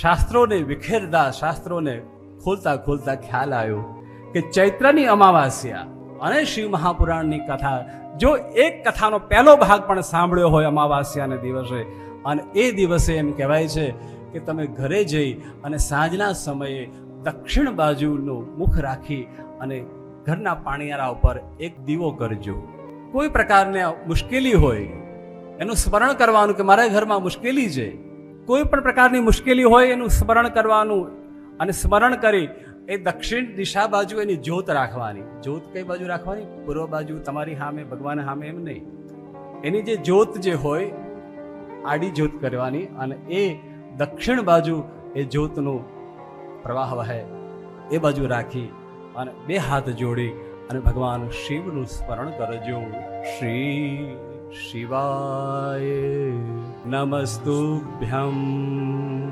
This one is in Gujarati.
શાસ્ત્રોને વિખેરતા, શાસ્ત્રોને ખોલતા ખોલતા ખ્યાલ આવ્યો કે ચૈત્રની અમાવાસ્યા અને શિવ મહાપુરાણની કથા, જો એક કથાનો પહેલો ભાગ પણ સાંભળ્યો હોય અમાવાસ્યાને દિવસે, અને એ દિવસે એમ કહેવાય છે કે તમે ઘરે જઈ અને સાંજના સમયે દક્ષિણ બાજુનું મુખ રાખી અને ઘરના પાણીયારા ઉપર એક દીવો કરજો. કોઈ પ્રકારની મુશ્કેલી હોય, એનું સ્મરણ કરવાનું કે મારા ઘરમાં મુશ્કેલી છે. કોઈ પણ પ્રકારની મુશ્કેલી હોય એનું સ્મરણ કરવાનું અને સ્મરણ કરી એ દક્ષિણ દિશા બાજુ એની જ્યોત રાખવાની. જ્યોત કઈ બાજુ રાખવાની? પૂર્વ બાજુ તમારી સામે ભગવાન સામે એમ નહીં. એની જે જ્યોત જે હોય, આડી જ્યોત કરવાની અને એ દક્ષિણ બાજુ એ જ્યોતનું પ્રવાહ વહે એ બાજુ રાખી અને બે હાથ જોડી અને ભગવાન શિવનું સ્મરણ કરજો. શ્રી શિવાય નમસ્તુભ્યમ